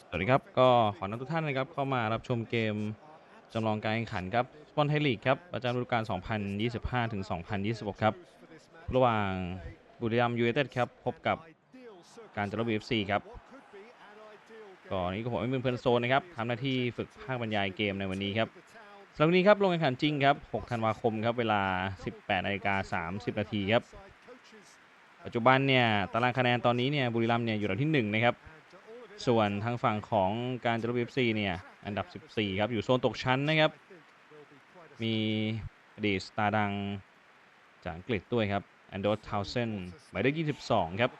สวัสดีครับ ก็ขอนำทุกท่านนะครับเข้ามารับชมเกมจำลองการแข่งขันครับสปอนไทยลีกครับประจำฤดูกาล 2025 ถึง 2026 ครับ ระหว่างบุรีรัมย์ยูไนเต็ดครับ พบกับการจนบุรีเอฟซีครับก่อนนี้ก็ผมเป็นเพื่อนโซนนะครับทำหน้าที่ฝึกภาคบรรยายเกมในวันนี้ครับสำหรับวันนี้ครับลงแข่งขันจริงครับ 6 ธันวาคมครับเวลา 18นาฬิกา30 นาทีครับ ปัจจุบันเนี่ยตารางคะแนนตอนนี้เนี่ยบุรีรัมย์เนี่ยอยู่อันดับที่ 1 นะครับ ส่วนทางฝั่งของการจรบเอฟซีเนี่ย อันดับ 14 ครับ อยู่โซนตกชั้นนะครับ มีอดีตสตาร์ดังจากอังกฤษด้วยครับแอนดรทาวเซนหมายเลข22 ครับ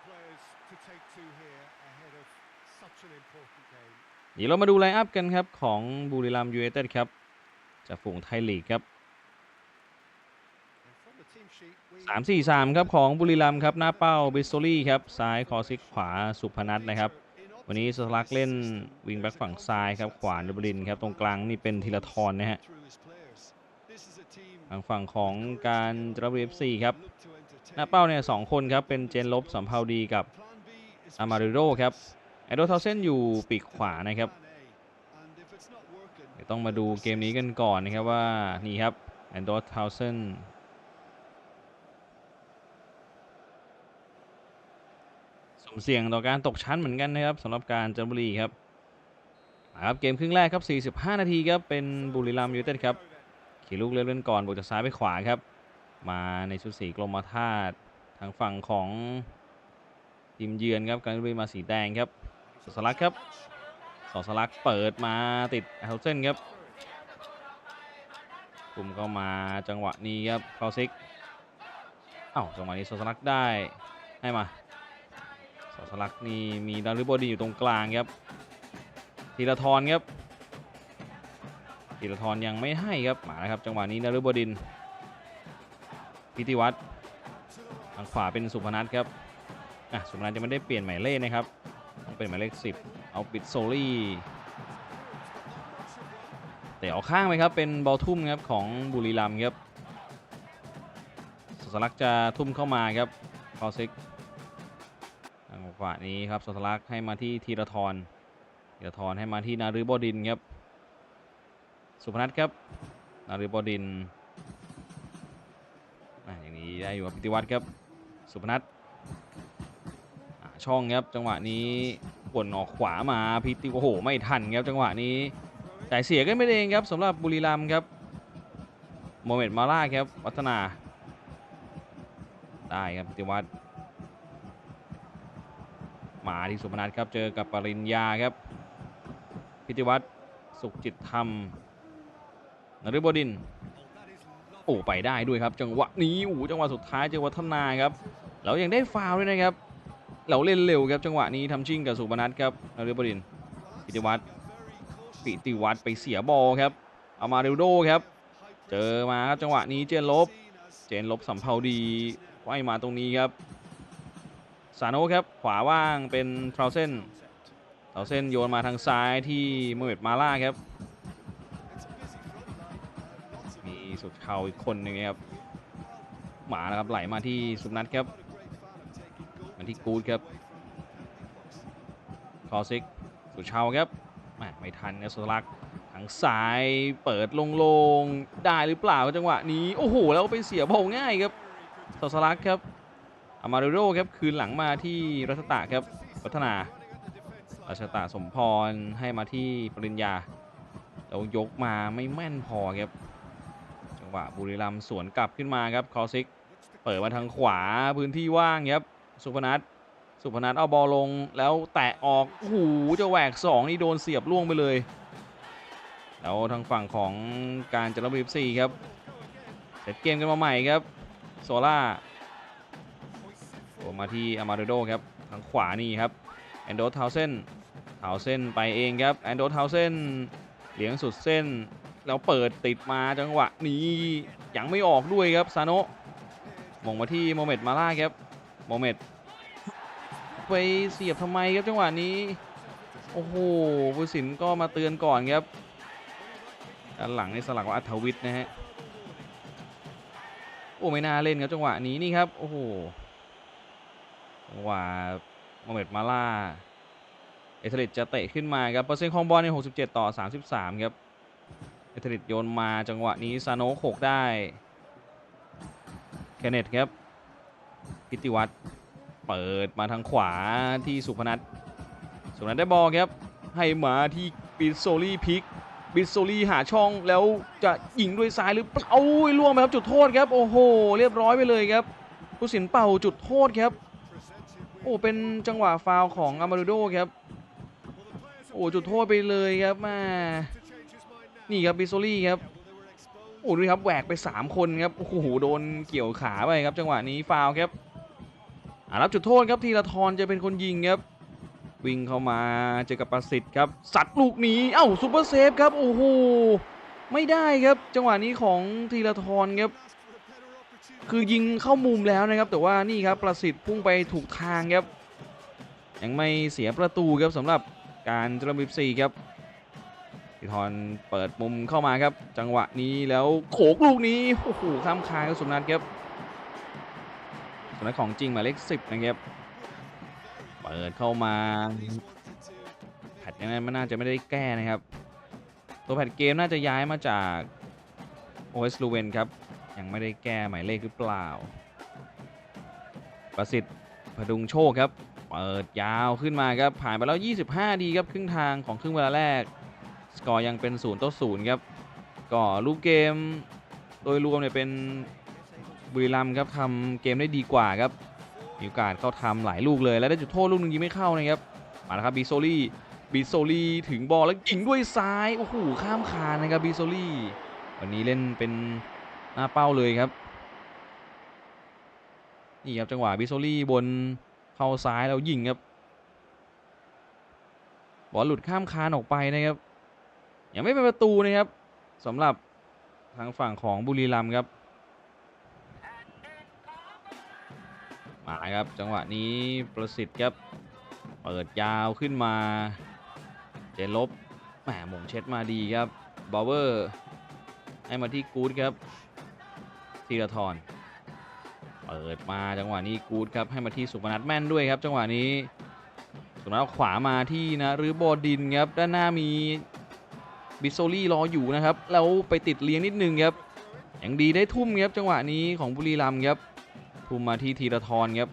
เดี๋ยวเรามาดูไลน์อัพกันครับ ของบุรีรัมย์ยูไนเต็ดครับ จากฝูงไทยลีกครับ3-4-3ครับของบุรีรัมย์ครับ หน้าเป้าบิสโตลี่ครับ ซ้ายคอซิกขวาสุพนัทนะครับ วันนี้สลักเล่นวิงแบ็กฝั่งซ้ายครับขวาดบรินครับตรงกลางนี่เป็นธีรทรนะฮะทางฝั่งของการจรบีเอฟซีครับหน้าเป้าเนี่ยสองคนครับเป็นเจนลบสัมภาวดีกับอามาริโรครับแอดโดทาเซนอยู่ปีกขวานะครับเดี๋ยวต้องมาดูเกมนี้กันก่อนนะครับว่านี่ครับแอนดรทาวเซนสม เสี่ยงต่อการตกชั้นเหมือนกันนะครับสำหรับการจันทบุรีครับครับเกมครึ่งแรกครับ 45 นาทีครับเป็นบุรีรัมย์ยูไนเต็ดครับขี่ลูกเล่นเล่นก่อนบวกจากซ้ายไปขวาครับ มาในชุดสีกรมท่าตุทางฝั่งของทีมเยือนครับการบุรีมาสีแดงครับสสลักครับสสลักเปิดมาติดเฮลเซนครับกลุ่มก็มาจังหวะนี้ครับคาซิกเอ้าจังหวะนี้สสลักได้ให้มา สลักนี่มีดาริโบดีอยู่ตรงกลางครับธีรทรครับธีรทรยังไม่ให้ครับมาแล้วครับจังหวะนี้นฤบดินพิติวัตรทางขวาเป็นสุพนัทครับอะสุพนัทจะไม่ได้เปลี่ยนหมายเลขนะครับต้องเป็นหมายเลข10 เอาปิดโซลี่แต่เอาข้างไปครับเป็นบอลทุ่มครับของบุรีรัมย์ครับสสลักจะทุ่มเข้ามาครับคอซิก นี้ครับสสลักให้มาที่ธีรทรธีรทรให้มาที่นาฤบดินครับ สุพนัทครับ นาริบดินทร์อะอย่างนี้ได้อยู่กับพิติวัตรครับ สุพนัทช่องครับจังหวะนี้กวนออกขวามาพิติโอ้โหไม่ทันครับจังหวะนี้จ่เสียกันไม่เองครับสำหรับบุรีรัมย์ครับโมเมดมาล่าครับวัฒนาได้ครับพิติวัตร มาที่สุพนัทครับ เจอกับปริญญาครับ พิติวัตรสุขจิตธรรมนฤบดินทร์โอ้ไปได้ด้วยครับ จังหวะนี้โอ้จังหวะสุดท้ายเจอวัฒนาครับแล้วยังได้ฟาวด้วยนะครับเราเล่นเร็วครับจังหวะนี้ทำชิ่งกับสุพนัทครับนฤบดินทร์ปิติวัตรปิติวัตรไปเสียบอลครับเอามาเรลโดครับ เจอมาครับจังหวะนี้เจนลบ เจนลบสัมภาดีไว้มาตรงนี้ครับ ซาโนครับขวาว่างเป็นทราวเซนทราวเซนโยนมาทางซ้ายที่โมเมดมาล่าครับ มีสุดเข่าอีกคนหนึ่งครับหมานะครับไหลมาที่สุนัทครับมาที่กูดครับคอซิกสุดเชาครับแหม่ไม่ทันครับสุลักษ์ทางซ้ายเปิดโลงๆได้หรือเปล่าจังหวะนี้ โอ้โห แล้วไปเสียบอลง่ายครับสสลักษ์ครับ อามาริโรครับคืนหลังมาที่รัชตะครับพัฒนารัชตะสมพรให้มาที่ปริญญาแล้วยกมาไม่แม่นพอครับจังหวะบุรีรัมสวนกลับขึ้นมาครับคอซิก เปิดมาทางขวาพื้นที่ว่างครับสุพนัทสุพนัทเอาบอลลงแล้วแตะออกโอ้โหจะแหวกสองนี่โดนเสียบล่วงไปเลย แล้วทางฝั่งของการจรบรีบซีครับเซตเกมกันมาใหม่ครับโซล่า อมาที่อามาริโดครับทางขวานี่ครับแอนโดทาวเซนทาวเซนไปเองครับแอนโดทาวเซนเลี้ยงสุดเส้นแล้วเปิดติดมาจังหวะนี้ยังไม่ออกด้วยครับซาโนะมงมาที่โมเมดมาล่าครับโมเมดไปเสียบทำไมครับจังหวะนี้ โอ้โหผู้สินก็มาเตือนก่อนครับด้านหลังในสลักว่าอัธวิทย์นะฮะโอ้ไม่น่าเล่นครับจังหวะนี้นี่ครับโอ้โห จังหวะมเมดมาล่า เอเทลิตจะเตะขึ้นมาครับเปอร์เซ็นต์ของบอลใน 67 ต่อ 33 ครับ เอเทลิตโยนมาจังหวะนี้ซาโนโขกได้เคนเนตครับ พิติวัตรเปิดมาทางขวาที่สุพนัท สุพนัทได้บอลครับ ให้มาที่บิโซลี่พิกบิสโซลีหาช่องแล้วจะยิงด้วยซ้ายหรือเปล่าโอ้ยล่วงไปครับจุดโทษครับ โอ้โห เรียบร้อยไปเลยครับผู้สินเป่าจุดโทษครับ โอ้เป็นจังหวะฟาวของอามารูโดครับ โอ้จุดโทษไปเลยครับมานี่ครับบิโซลี่ครับโอ้ดูครับแหวกไป 3 คนครับโอ้โหโดนเกี่ยวขาไปครับ จังหวะนี้ฟาวครับรับจุดโทษครับทีละทรจะเป็นคนยิงครับ วิ่งเข้ามาเจอกับประสิทธิ์ครับสัตว์ลูกนี้เอ้าซูเปอร์เซฟครับโอ้โหไม่ได้ครับ จังหวะนี้ของทีละทรครับ คือยิงเข้ามุมแล้วนะครับ แต่ว่านี่ครับประสิทธิ์พุ่งไปถูกทางครับยังไม่เสียประตูครับสำหรับการจรบิบซีครับทีทอนเปิดมุมเข้ามาครับ จังหวะนี้แล้วโขกลูกนี้โอ้โหข้ามคานครับสุนัทครับสุนัทของจริงหมายเลขสิบนะครับเปิดเข้ามาแพทยังไงมันน่าจะไม่ได้แก้นะครับ ตัวแพทเกมน่าจะย้ายมาจากโอเอสลูเวนครับ ยังไม่ได้แก้หมายเลขหรือเปล่า ประสิทธิ์พดุงโชคครับ เปิดยาวขึ้นมาครับ ผ่านไปแล้ว 25 ดีครับ ครึ่งทางของครึ่งเวลาแรก สกอร์ยังเป็น0ต่อ0ครับ ก็รูปเกมโดยรวมเนี่ยเป็นบุรีรัมย์ครับทำเกมได้ดีกว่าครับ มีโอกาสเข้าทำหลายลูกเลย แล้วได้จุดโทษลูกหนึงยิงไม่เข้านะครับ มาแล้วครับบีโซลี่บีโซลี่ถึงบอลแล้วยิงด้วยซ้าย โอ้โห ข้ามคานนะครับบีโซลี่ วันนี้เล่นเป็น หน้าเป้าเลยครับ นี่ครับจังหวะบิโซลี่บนเข้าซ้ายแล้วยิงครับ บอลหลุดข้ามคานออกไปนะครับ ยังไม่เป็นประตูนะครับสำหรับทางฝั่งของบุรีรัมย์ครับ มาครับจังหวะนี้ประสิทธิ์ครับ เปิดยาวขึ้นมา เจนลบแหมหมงเช็ดมาดีครับบาวเวอร์ให้มาที่กู๊ดครับ ธีรทรเปิดมาจังหวะนี้กูดครับให้มาที่สุพนัทแม่นด้วยครับ จังหวะนี้สุพนัทขวามาที่นะหรือบอดินครับด้านหน้ามีบิโซลี่รออยู่นะครับแล้วไปติดเลี้ยงนิดนึงครับอย่างดีได้ทุ่มครับจังหวะนี้ของบุรีรัมย์ครับทุ่มมาที่ธีรทรครับ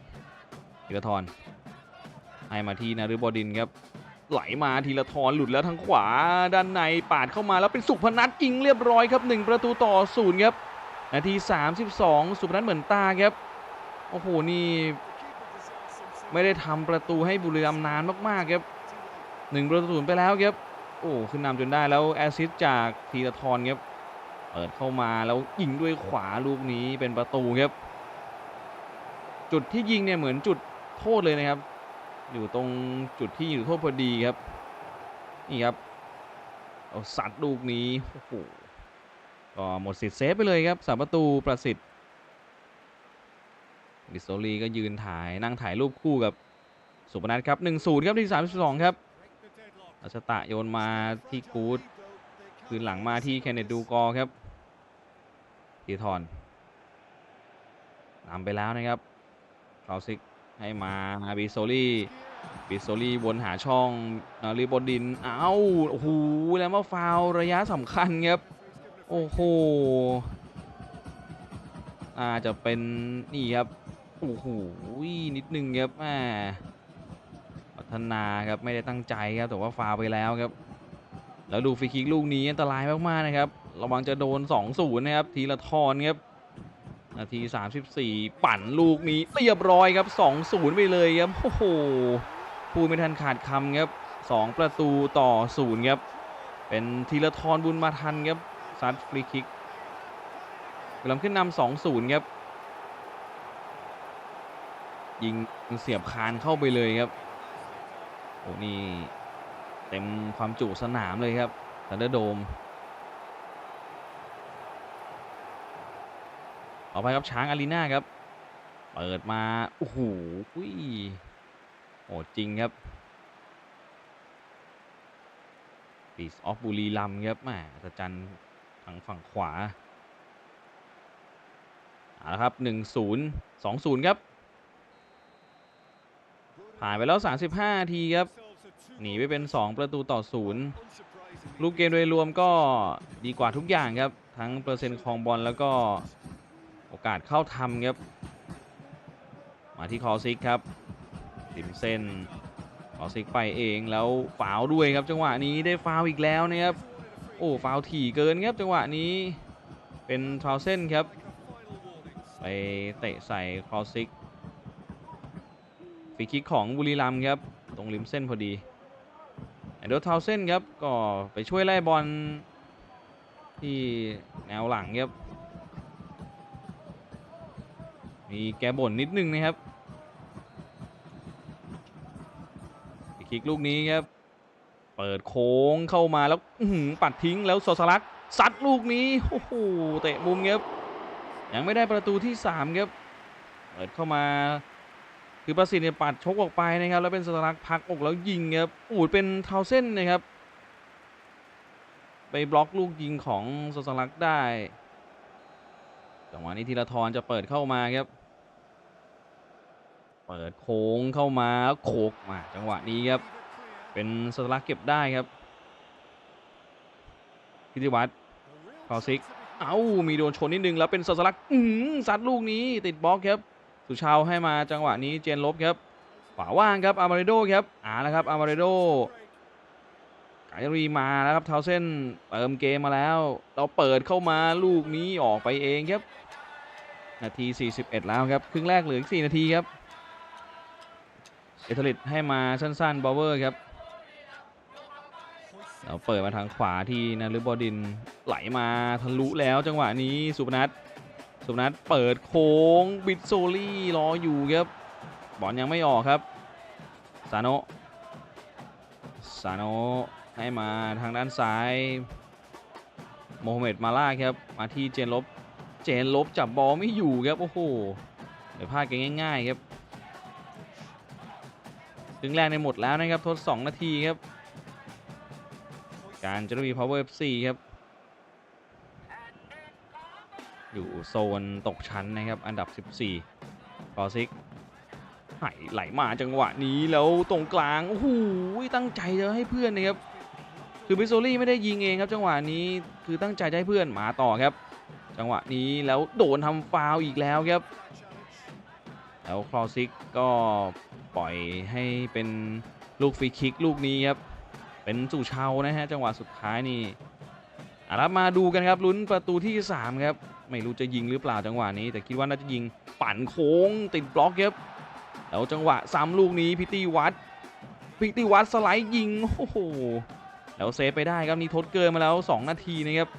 ธีรทรให้มาที่นะหรือบอดินครับไหลมาทีละทอนหลุดแล้วทางขวาด้านในปาดเข้ามาแล้วเป็นสุพนัทยิงเรียบร้อยครับ 1 ประตูต่อศูนย์ครับ นาที 32 สุพนัทเหมือนตาครับ โอ้โห นี่ ไม่ได้ทำประตูให้บุรีรัมย์นานมากๆครับ1ประตูศูนย์ไปแล้วครับ โอ้ขึ้นนำจนได้แล้วแอซิสต์จากทีละทอนครับ เปิดเข้ามาแล้วยิงด้วยขวาลูกนี้เป็นประตูครับ จุดที่ยิงเนี่ยเหมือนจุดโทษเลยนะครับ อยู่ตรงจุดที่อยู่โทษพอดีครับ นี่ครับเอาสัตว์ลูกนี้ โอ้โห ก็หมดสิทธิ์เซฟไปเลยครับสามประตูประสิทธิ์ดิสโซลีก็ยืนถ่ายนั่งถ่ายรูปคู่กับสุพนัทครับ1-0ครับที่32ครับรัชตะโยนมาที่กูดคืนหลังมาที่แคนเนตดูกอครับทีทอนนำไปแล้วนะครับคลาสิกให้มาบิโซลี่บิโซลี่วนหาช่องนาริบดินเอ้าโอ้โหแล้วมาฟาวระยะสำคัญครับ โอ้โหอาจะเป็นนี่ครับ โอ้โหนิดนึงครับแม่พัฒนาครับไม่ได้ตั้งใจครับแต่ว่าฟาไปแล้วครับ แล้วดูฟรีคิกลูกนี้อันตรายมากๆนะครับ ระวังจะโดน 2-0 นะครับ ทีละทอนครับนาที 34 ปั่นลูกนี้เรียบร้อยครับ 2-0 ไปเลยครับ โอ้โหพูดไม่ทันขาดคำครับ 2 ประตูต่อ 0 ครับ เป็นธีรทรบุญมาทันครับ ซัดฟรีคิกกำลังขึ้นนำ2-0ครับ ยิงเสียบคานเข้าไปเลยครับ โอ้นี่ เต็มความจุสนามเลยครับทันเดอร์โดมต่อไปครับช้างอารีนาครับ เปิดมา โอ้โหอุ้ยโหดจริงครับปีสออฟบุรีลัมครับแหมอัศจรรย์างฝั่งขวาเอาละครับ 1-0 2-0 ครับ ผ่านไปแล้ว 35นาทีครับ หนีไปเป็น 2 ประตูต่อศูนย์รูปเกมโดยรวมก็ดีกว่าทุกอย่างครับ ทั้งเปอร์เซ็นต์ครองบอลแล้วก็โอกาสเข้าทำครับ มาที่คอซิกครับติมเส้นคอซิกไปเองแล้วฟาวด้วยครับ จังหวะนี้ได้ฟาวอีกแล้วนะครับ โอ้ฟาว์ถี่เกินครับจังหวะนี้เป็นทาวเส้นครับ ไปเตะใส่คอซิกฟรีคิกของบุรีรัมครับ ตรงริมเส้นพอดีแอนโดรทาวเส้นครับ ก็ไปช่วยไล่บอลที่แนวหลังครับ มีแกบ่นนิดนึงนะครับฟรีคิกลูกนี้ครับ เปิดโค้งเข้ามาแล้วปัดทิ้งแล้วโซสลักซัดลูกนี้โอ้โหเตะมุมครับยังไม่ได้ประตูที่3ครับเปิดเข้ามาคือประสิทธิ์เนี่ยปัดชกออกไปนะครับ แล้วเป็นสตารักพักอกแล้วยิงครับอูดเป็นเทาเส้นนะครับ ไปบล็อกลูกยิงของสตารักได้จังหวะนี้ธีรทรจะเปิดเข้ามาครับ เปิดโค้งเข้ามาโขกมาจังหวะนี้ครับ เป็นสตารักเก็บได้ครับพิธิวัตรคอซิก เอ้ามีโดนชนนิดนึงแล้วเป็นสสลักอืมซัดลูกนี้ติดบล็อกครับ สุชาวให้มาจังหวะนี้เจนลบครับขวาว่างครับอามาริโดครับอ่าแล้วครับอามาริโดไกรีมาแล้วครับเท้าเส้นเติมเกมมาแล้ว เราเปิดเข้ามาลูกนี้ออกไปเองครับ นาที 41 แล้วครับ ครึ่งแรกเหลืออีก4นาทีครับ เอทลิตให้มาสั้นๆบอเวอร์ครับ เราเปิดมาทางขวาที่นารุบดินไหลมาทะลุแล้วจังหวะนี้สุพนัทสุพนัทเปิดโค้งบิดโซลี่รออยู่ครับบอลยังไม่ออกครับซาโนซาโนให้มาทางด้านซ้ายโมฮัมเหม็ดมาล่าครับมาที่เจนลบเจนลบจับบอลไม่อยู่ครับโอ้โหเดี๋ยวพลาดกันง่าย ๆ ครับครึ่งแรกในหมดแล้วนะครับทด 2 นาทีครับ การจะมี power FC ครับ อยู่โซนตกชั้นนะครับ อันดับ 14กอซิกไหลไหลมาจังหวะนี้แล้วตรงกลาง โอ้โหตั้งใจจะให้เพื่อนนะครับ คือบิโซลี่ไม่ได้ยิงเองครับ จังหวะนี้คือตั้งใจให้เพื่อนมาต่อครับ จังหวะนี้แล้วโดนทำฟาวอีกแล้วครับ แล้วคลอซิกก็ปล่อยให้เป็นลูกฟรีคิกลูกนี้ครับ เป็นสู่เชานะฮะจังหวะสุดท้ายนี่อารับมาดูกันครับลุ้นประตูที่ 3 ครับ ไม่รู้จะยิงหรือเปล่าจังหวะนี้ แต่คิดว่าน่าจะยิงปั่นโค้งติดบล็อกครับแล้วจังหวะซ้ำลูกนี้พิตี้วัดพิตี้วัดสไลด์ยิงโอ้โหแล้วเซฟไปได้ครับนี่ทดเกินมาแล้ว 2 นาทีนะครับ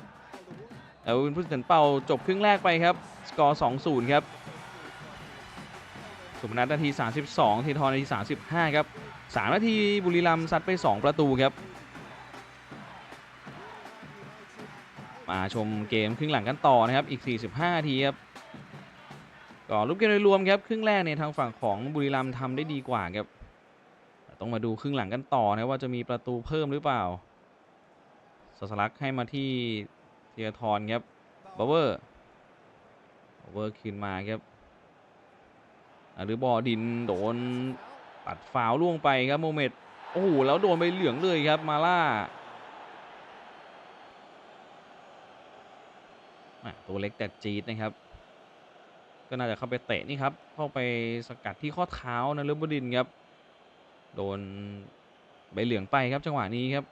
แล้วเป็นผู้ตัดเป่าจบครึ่งแรกไปครับ สกอร์ 2-0 ครับ สุพนัทนาที 32 ทีทอนาที 35 ครับ 3 นาทีบุรีรัมย์ซัดไป 2 ประตูครับ มาชมเกมครึ่งหลังกันต่อนะครับ อีก 45 นาทีครับก็รูปเกมโดยรวมครับ ครึ่งแรกในยทางฝั่งของบุรีรัมย์ทำได้ดีกว่าครับต่ต้องมาดูครึ่งหลังกันต่อนะว่าจะมีประตูเพิ่มหรือเปล่าสสลักให้มาที่เทียทรครับบาวเวอร์บาวเวอร์คืนมาครับ หรือบอดินโดนปัดฟาวล่วงไปครับโมเมดโอ้โหแล้วโดนไปเหลืองเลยครับมาล่าตัวเล็กแต่จี๊ดนะครับ ก็น่าจะเข้าไปเตะนี่ครับ เข้าไปสกัดที่ข้อเท้านะเลือบดินครับ โดนใบเหลืองไปครับจังหวะนี้ครับ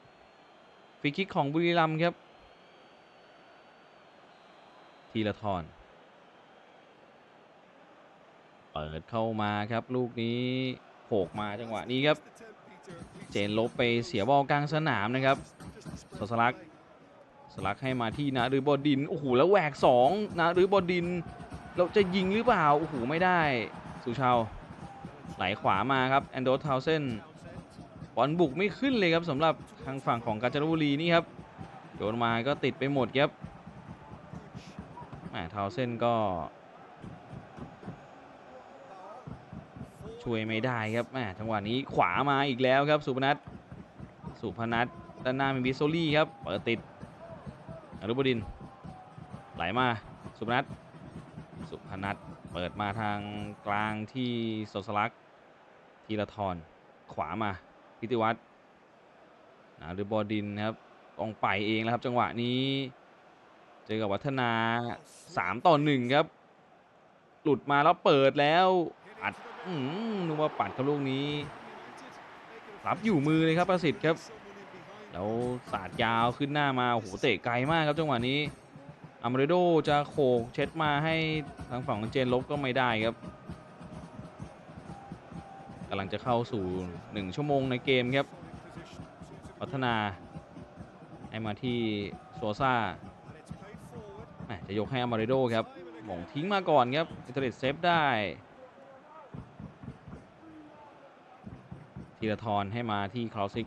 ฟรีคิกของบุรีรัมย์ครับทีละทอน เปิดเข้ามาครับลูกนี้โผกมาจังหวะนี้ครับ เจนลบไปเสียบอลกลางสนามนะครับสสลักสลักให้มาที่นารือบดินโอ้โหแล้วแหวก2นารือบดิน เราจะยิงหรือเปล่าโอ้โหไม่ได้สุชาวไหลขวามาครับแอนโดรทาวเซนบอลบุกไม่ขึ้นเลยครับสำหรับทางฝั่งของกาญจนบุรีนี่ครับโดนมาก็ติดไปหมดครับแหมทาวเซนก็ ช่วยไม่ได้ครับแหมจังหวะนี้ขวามาอีกแล้วครับ สุพนัทสุพนัทด้านหน้ามีบิโซลี่ครับเปิดติดอรุบดิน ไหลมาสุพนัทสุพนัทเปิดมาทางกลางที่สสลักธีรทรขวามาพิติวัตรนาหรือบอดินครับต้องไปเองแล้วครับ จังหวะนี้ เจอกับวัฒนา 3 ต่อ 1 ครับ หลุดมาแล้วเปิดแล้ว อัดอืมนึกว่าปัดเขาลูกนี้ รับอยู่มือเลยครับประสิทธิ์ครับ แล้วสาดยาวขึ้นหน้ามาโอ้โหเตะไกลมากครับจังหวะนี้อามเรโดจะโขกเช็ดมาให้ทางฝั่งเจนลบก็ไม่ได้ครับกำลังจะเข้าสู่ 1 ชั่วโมงในเกมครับ พัฒนาให้มาที่โซซ่าจะยกให้อามาเรโดครับหม่งทิ้งมาก่อนครับอิตาลีเซฟได้ ธีรทรให้มาที่คลาสิก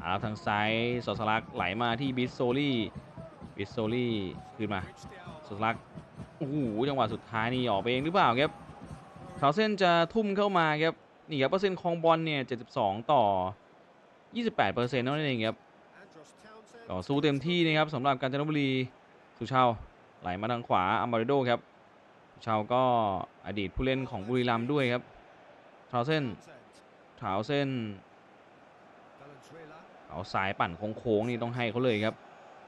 อาล้วทางซ้ายสอสลักไหลมาที่บิสโซลี่บิสโซลี่คืนมาสอสลักโอ้โหจังหวะสุดท้ายนี่ออกไปเองหรือเปล่าครับคาเซนจะทุ่มเข้ามาครับนี่ครับเปอร์เซ็นต์คองบอลเนี่ย72 ต่อ 28%เท่านั้นเองครับก็สู้เต็มที่นะครับสำหรับกาญจนบุรีสุชาวไหลมาทางขวาอัมบาริโดครับสุชาวก็อดีตผู้เล่นของบุรีรัมย์ด้วยครับทาเส้น ทาวเส้นเอาสายปั่นโค้งๆนี่ต้องให้เขาเลยครับ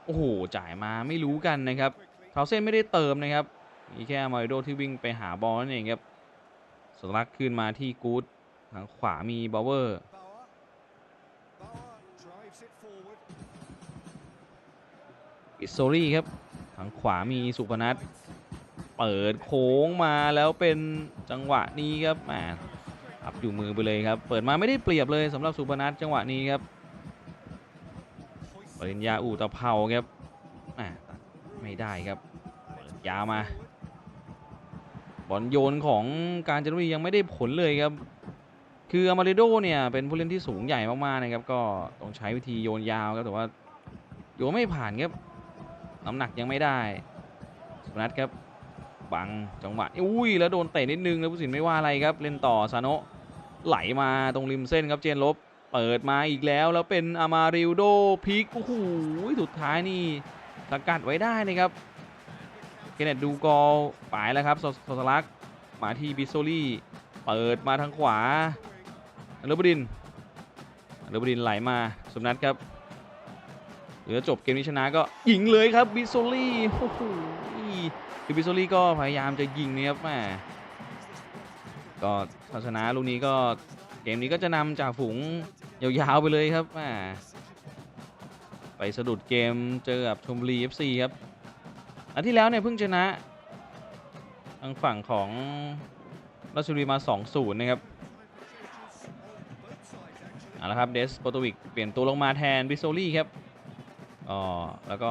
โอ้โหจ่ายมาไม่รู้กันนะครับทาวเส้นไม่ได้เติมนะครับมีแค่มาริโดที่วิ่งไปหาบอลนั่นเองครับสลักขึ้นมาที่กู๊ดทางขวามีบาวเวอร์อิสโซรี่ครับทางขวามีสุพนัทเปิดโค้งมาแล้วเป็นจังหวะนี้ครับแหม อับอยู่มือไปเลยครับ เปิดมาไม่ได้เปรียบเลยสำหรับสุพนัทจังหวะนี้ครับปริญญาอูตะเภาครับไม่ได้ครับเปิดยาวมา บอลโยนของการจนบุรียังไม่ได้ผลเลยครับ คืออามาริโดเนี่ยเป็นผู้เล่นที่สูงใหญ่มากๆนะครับ ก็ต้องใช้วิธีโยนยาวครับแต่ว่าโยนไม่ผ่านครับน้ำหนักยังไม่ได้สุพนัทครับบังจังหวะอุ้ยแล้วโดนเตะนิดนึงแล้วผู้สินไม่ว่าอะไรครับ เล่นต่อซาโนะ ไหลมาตรงริมเส้นครับเจนลบ เปิดมาอีกแล้วแล้วเป็นอามาริลโดพิกโอ้โหสุดท้ายนี่สกัดไว้ได้นะครับเกเนตดูกอลปายแล้วครับสสสลักมาที่บิโซลี่ เปิดมาทางขวาเลบดินเลบดินไหลมาสุพนัทครับเหรือจบเกมนี้ชนะก็ยิงเลยครับบิโซลี่โอ้โหคือบิโซลี่ก็พยายามจะยิงนะครับแม่ก็ ถ้าชนะลูกนี้ก็เกมนี้ก็จะนำจากฝูงยาวๆไปเลยครับไปสะดุดเกมเจอกับชมบุรี FC ครับอันที่แล้วเนี่ยเพิ่งชนะทางฝั่งของราชบุรีมา 2-0 นะครับเอาละครับเดสโปโตวิกเปลี่ยนตัวลงมาแทนบิโซลี่ครับอ๋อแล้วก็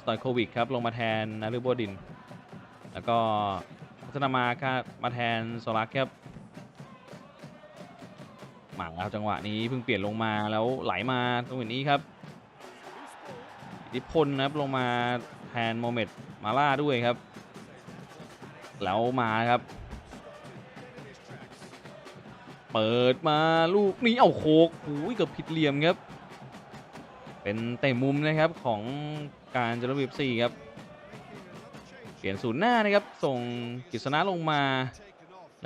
สตอยโควิกครับลงมาแทนนารุโบดิน แล้วก็พัฒนามาครับมาแทนโซลักครับ มาแล้วจังหวะนี้เพิ่งเปลี่ยนลงมาแล้วไหลมาตรงนี้ครับอิทธิพลนะครับลงมาแทนโมเมดมาล่าด้วยครับ แล้วมาครับ เปิดมาลูกนี้เอาโคกหูยเกือบผิดเหลี่ยมครับ เป็นเตะมุมนะครับของการจรบิบซีครับ เปลี่ยนศูนย์หน้านะครับ ส่งกฤษณะลงมา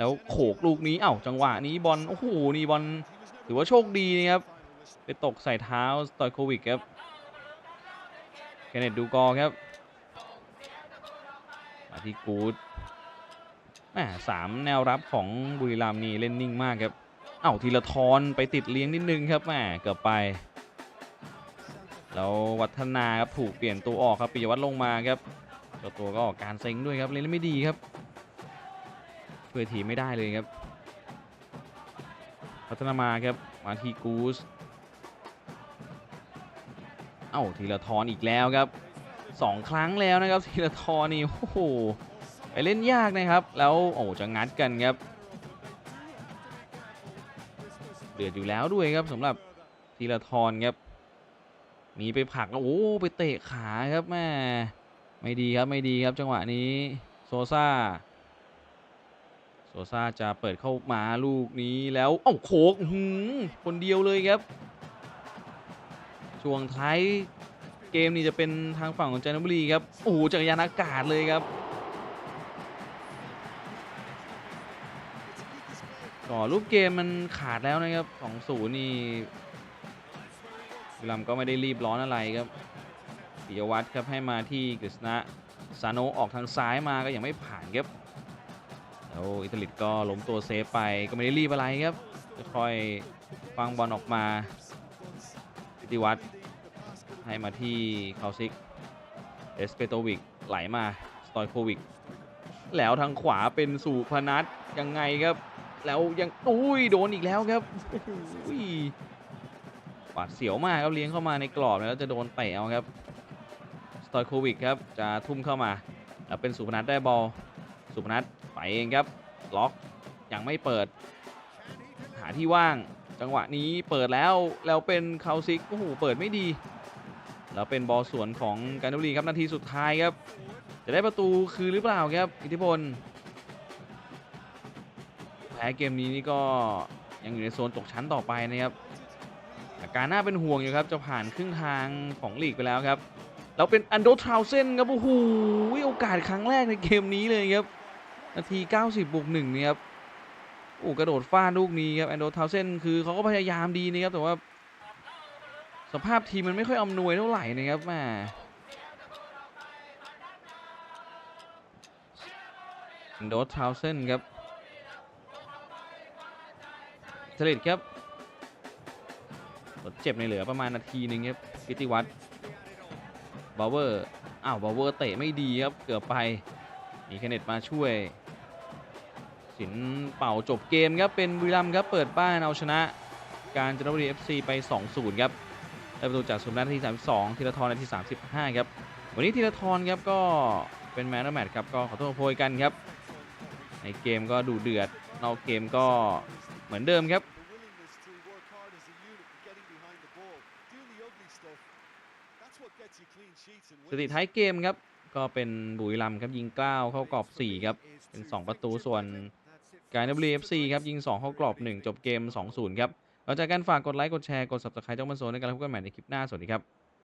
แล้วโขกลูกนี้เอ้าจังหวะนี้บอลโอ้โหนี่บอลถือว่าโชคดีนะครับไปตกใส่เท้าสตอยโควิกครับเคนเนตดูกอครับมาที่กูดแหมสามแนวรับของบุรีรัมย์นี่เล่นนิ่งมากครับเอ้าทีละทอนไปติดเลี้ยงนิดนึงครับแหมเกือบไป แล้ววัฒนาครับถูกเปลี่ยนตัวออกครับปิยวัฒน์ลงมาครับเจ้าตัวก็ออกการเซ็งด้วยครับเล่นไม่ดีครับ เพื่อทีไม่ได้เลยครับ พัฒนามาครับมาทีกูสเอ้าทีละทอนอีกแล้วครับสองครั้งแล้วนะครับทีละทอนนี่โอ้โหไปเล่นยากนะครับ แล้วโอ้จะงัดกันครับเดือดอยู่แล้วด้วยครับสำหรับทีละทอนครับมีไปผลักแล้วโอ้ไปเตะขาครับแม่ไม่ดีครับไม่ดีครับจังหวะนี้โซซ่า โซซาจะเปิดเข้ามาลูกนี้แล้วเอ้าโขกคนเดียวเลยครับ ช่วงท้ายเกมนี่จะเป็นทางฝั่งของจันทบุรีครับ โอ้โหจักรยานอากาศเลยครับก็รูปเกมมันขาดแล้วนะครับ2-0นี่บุรีรัมก็ไม่ได้รีบร้อนอะไรครับปิยวัฒน์ครับให้มาที่กฤษณะซาโนออกทางซ้ายมาก็ยังไม่ผ่านครับ แล้วอิตาลิดก็ล้มตัวเซฟไปก็ไม่ได้รีบอะไรครับค่อยฟังบอลออกมาพิติวัฒน์ให้มาที่คาซิก เอสเปโตวิกไหลมาสตอยโควิก แล้วทางขวาเป็นสู่พนัทยังไงครับ แล้วยังอุ้ยโดนอีกแล้วครับโอ้โหวาดเสียวมากครับเลี้ยงเข้ามาในกรอบแล้วจะโดนเตะเอาครับสตอยโควิกครับจะทุ่มเข้ามา แล้วเป็นสุพนัทได้บอลสุพนัท เองครับล็อกยังไม่เปิด หาที่ว่าง จังหวะนี้เปิดแล้วแล้วเป็นคาซิกโอ้โหเปิดไม่ดี แล้วเป็นบอลสวนของการนุรีครับนาทีสุดท้ายครับ จะได้ประตูคือหรือเปล่าครับ อิทธิพลแพ้เกมนี้นี่ก็ยังอยู่ในโซนตกชั้นต่อไปนะครับอาการน่าเป็นห่วงอยู่ครับจะผ่านครึ่งทางของลีกไปแล้วครับ แล้วเป็นอันโดทราวเซนครับโอ้โหโอกาสครั้งแรกในเกมนี้เลยครับ นาที 90บวกหนึ่งนี่ครับโอ้กระโดดฟาดลูกนี้ครับแอนโดทาวเซนคือเขาก็พยายามดีนะครับแต่ว่า สภาพทีมมันไม่ค่อยอำนวยเท่าไหร่นะครับแม่โดทาวเซนครับเทลิดครับรถเจ็บในเหลือประมาณนาทีหนึงครับพิติวัตรบาวเวอร์ อ้าวบาวเวอร์เตะไม่ดีครับ เกือบไป มีแคเนตมาช่วย สินเป่าจบเกมครับเป็นบุรีรัมย์ครับเปิดบ้านเอาชนะ การจนบุรี FC ไป 2-0 ครับได้ประตูจากสุนัทนาที 32ธีรทรนาที 35 ครับ วันนี้ธีรทรครับก็เป็นแมนแมตครับก็ขอโทษโพยกันครับ ในเกมก็ดูเดือดนอกเกมก็เหมือนเดิมครับสถิติท้ายเกมครับก็เป็นบุรีรัมย์ครับยิงเก้าเข้ากรอบ 4 ครับ เป็น 2 ประตูส่วน การดับเบิลเอฟซีครับยิง 2 เข้ากรอบ 1 จบเกม 2-0 ครับหลังจากการฝากกดไลค์ กดแชร์ กด subscribe จ้องมันโซนในการพบกันใหม่ในคลิปหน้า สวัสดีครับ